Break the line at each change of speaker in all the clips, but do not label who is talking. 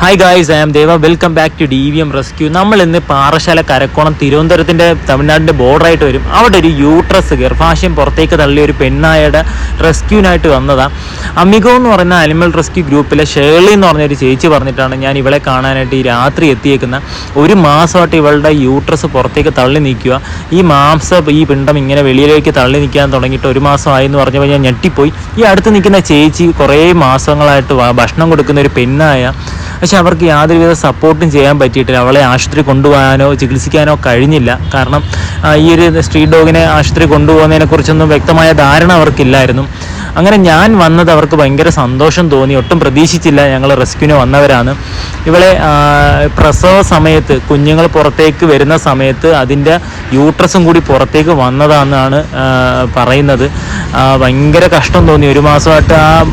Hi guys I am Deva welcome back to D V M rescue നമ്മൾ ഇന്ന് പാറശാല കരക്കോണം തിരുവനന്തപുരത്തിന്റെ തമിഴ്നാടിന്റെ ബോർഡറായിട്ട് വരും. അവിടെ ഒരു യൂട്രസ് ഗർഭാശയം പുറത്തേക്ക് തള്ളിയ ഒരു പെണ്ണായുടെ റെസ്ക്യൂവിനായിട്ട് വന്നതാണ് അമിഗോ എന്ന് പറയുന്ന അനിമൽ റെസ്ക്യൂ ഗ്രൂപ്പിലെ ഷേർലി എന്ന് പറഞ്ഞ ഒരു ചേച്ചി പറഞ്ഞിട്ടാണ് ഞാൻ ഇവളെ കാണാനായിട്ട് ഈ രാത്രി എത്തിയേക്കുന്ന. ഒരു മാസമായിട്ട് ഇവളുടെ യൂട്രസ് പുറത്തേക്ക് തള്ളി നിൽക്കുക ഈ മാംസം ഈ പിണ്ടം ഇങ്ങനെ വെളിയിലേക്ക് തള്ളി നിൽക്കാൻ തുടങ്ങിയിട്ട് ഒരു മാസമായി എന്ന് പറഞ്ഞപ്പോൾ ഞാൻ ഞെട്ടിപ്പോയി. ഈ അടുത്ത് നിൽക്കുന്ന ചേച്ചി കുറേ മാസങ്ങളായിട്ട് ഭക്ഷണം കൊടുക്കുന്ന ഒരു പെണ്ണായ പക്ഷെ അവർക്ക് യാതൊരുവിധ സപ്പോർട്ടും ചെയ്യാൻ പറ്റിയിട്ടില്ല. അവളെ ആശുപത്രി കൊണ്ടുപോകാനോ ചികിത്സിക്കാനോ കഴിഞ്ഞില്ല. കാരണം ഈ ഒരു സ്ട്രീറ്റ് ഡോഗിനെ ആശുപത്രി കൊണ്ടുപോകുന്നതിനെ കുറിച്ചൊന്നും വ്യക്തമായ ധാരണ അവർക്കില്ലായിരുന്നു. അങ്ങനെ ഞാൻ വന്നത് അവർക്ക് ഭയങ്കര സന്തോഷം തോന്നി. ഒട്ടും പ്രതീക്ഷിച്ചില്ല ഞങ്ങൾ റെസ്ക്യൂവിന് വന്നവരാണ്. ഇവളെ പ്രസവ സമയത്ത് കുഞ്ഞുങ്ങൾ പുറത്തേക്ക് വരുന്ന സമയത്ത് അതിന്റെ യൂട്രസും കൂടി പുറത്തേക്ക് വന്നതാണെന്നാണ് പറയുന്നത്. ഭയങ്കര കഷ്ടം തോന്നി. ഒരു മാസമായിട്ട് ആ,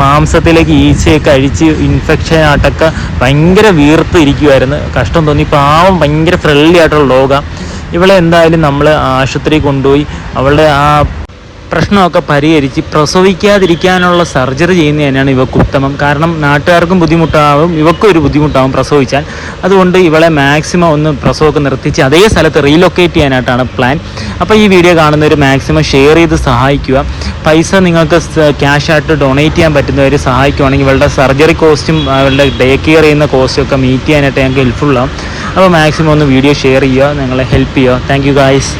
മാംസത്തിലേക്ക് ഈച്ചയൊക്കെ അഴിച്ച് ഇൻഫെക്ഷൻ ആയിട്ടൊക്കെ ഭയങ്കര വീർത്ത് ഇരിക്കുമായിരുന്നു കഷ്ടം തോന്നി. പാവം ഭയങ്കര ഫ്രണ്ട്ലി ആയിട്ടുള്ള ലോകം. ഇവളെ എന്തായാലും നമ്മൾ ആശുപത്രി കൊണ്ടുപോയി. അവളുടെ ആ പ്രശ്നമൊക്കെ പരിഹരിച്ച് പ്രസവിക്കാതിരിക്കാനുള്ള സർജറി ചെയ്യുന്നത് തന്നെയാണ് ഇവക്ക് ഉത്തമം. കാരണം നാട്ടുകാർക്കും ബുദ്ധിമുട്ടാവും ഇവക്കും ഒരു ബുദ്ധിമുട്ടാവും പ്രസവിച്ചാൽ. അതുകൊണ്ട് ഇവളെ മാക്സിമം ഒന്ന് പ്രസവമൊക്കെ നിർത്തിച്ച് അതേ സ്ഥലത്ത് റീലൊക്കേറ്റ് ചെയ്യാനായിട്ടാണ് പ്ലാൻ അപ്പോൾ ഈ വീഡിയോ കാണുന്നവർ മാക്സിമം ഷെയർ ചെയ്ത് സഹായിക്കുക. പൈസ നിങ്ങൾക്ക് ക്യാഷ് ആയിട്ട് ഡൊണേറ്റ് ചെയ്യാൻ പറ്റുന്നവർ സഹായിക്കുവാണെങ്കിൽ ഇവളുടെ സർജറി കോസ്റ്റും അവളുടെ ഡേ കെയർ ചെയ്യുന്ന കോസ്റ്റും ഒക്കെ മീറ്റ് ചെയ്യാനായിട്ട് ഞങ്ങൾക്ക് ഹെൽപ്ഫുൾ ആവും അപ്പോൾ മാക്സിമം ഒന്ന് വീഡിയോ ഷെയർ ചെയ്യുക നിങ്ങളെ ഹെൽപ്പ് ചെയ്യുക. Thank you guys